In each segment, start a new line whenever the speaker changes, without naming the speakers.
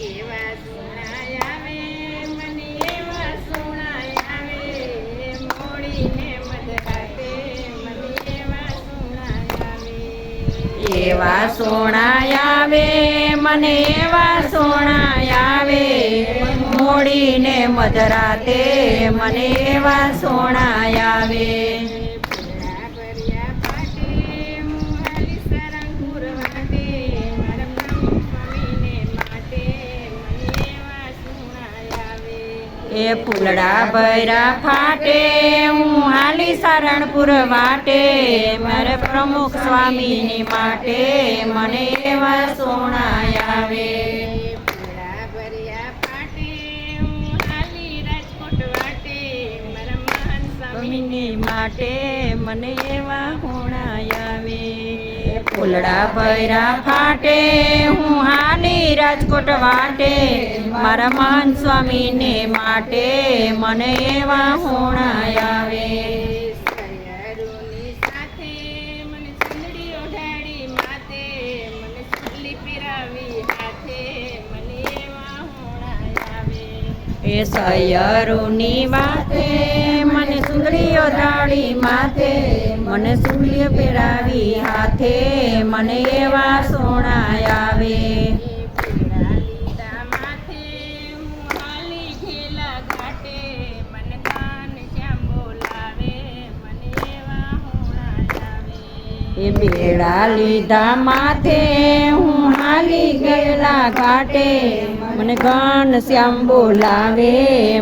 એવા સોણાયાવે મને એવા સોણાય મોડીને મધરાતે મને એવા સોણાય આવે,
મને એવા સોણાય આવે, મોડીને મધરાતે મને એવા સોણાય એ ફૂલડા ભૈરા ફાટે હું હાલી સારણપુર વાટે મારે પ્રમુખ સ્વામીની માટે મને એવા સોણાય આવે.
ભોળા ભર્યા પાટે હાલી રાજકોટ વાટે મારા મહાન સ્વામીની
માટે મને એવા હોણાય આવે. ફૂલડા ભૈરા ફાટે, હું હાની રાજકોટ વાટે, મારા મહાન સ્વામીને માટે મને એવા હોણાય આવે. એ સૈયરોની વાતે મને સુંદરીઓ ધાડી માથે, મને સુંદરીઓ પહેરાવી હાથે, મને એવા
માથે હોણાય આવે.
એ બેડા લીધા માથે, હું હાલી ગયેલા કાટે, મને ઘન શ્યામ બોલાવે,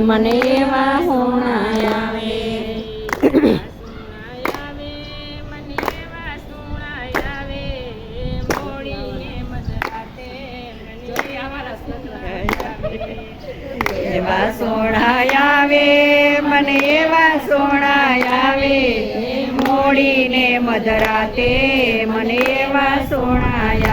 મને એવા હોણાય આવે.
એવા સોણાય આવે, મને એવા સોણાય આવે.
મોડીને મધરાતે મને એવા સોણાય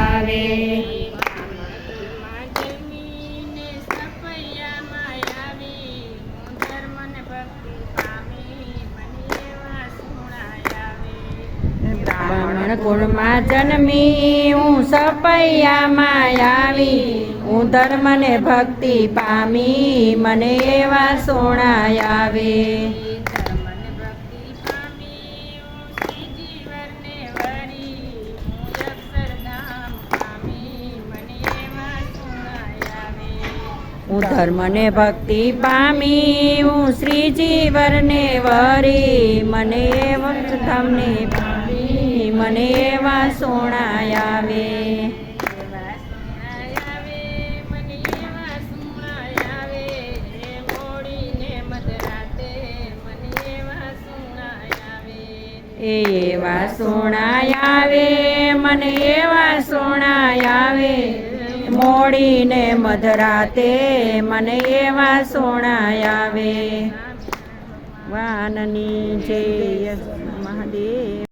બ્રાહ્મણ કુળમાં જન્મી હું સપૈયામાં આવી હું ધર્મને ભક્તિ પામી મને એવા સોણાય આવે.
હું
ધર્મને ભક્તિ પામી, હું શ્રીજી વરને વરી, મને વંશધામને પામી,
મને એવા સોણાય આવે.
એવા સોણાય આવે, મને એવા સોણાય આવે. મોડીને મધરાતે મને એવા સોણાય આવે વાનની જય મહાદેવ.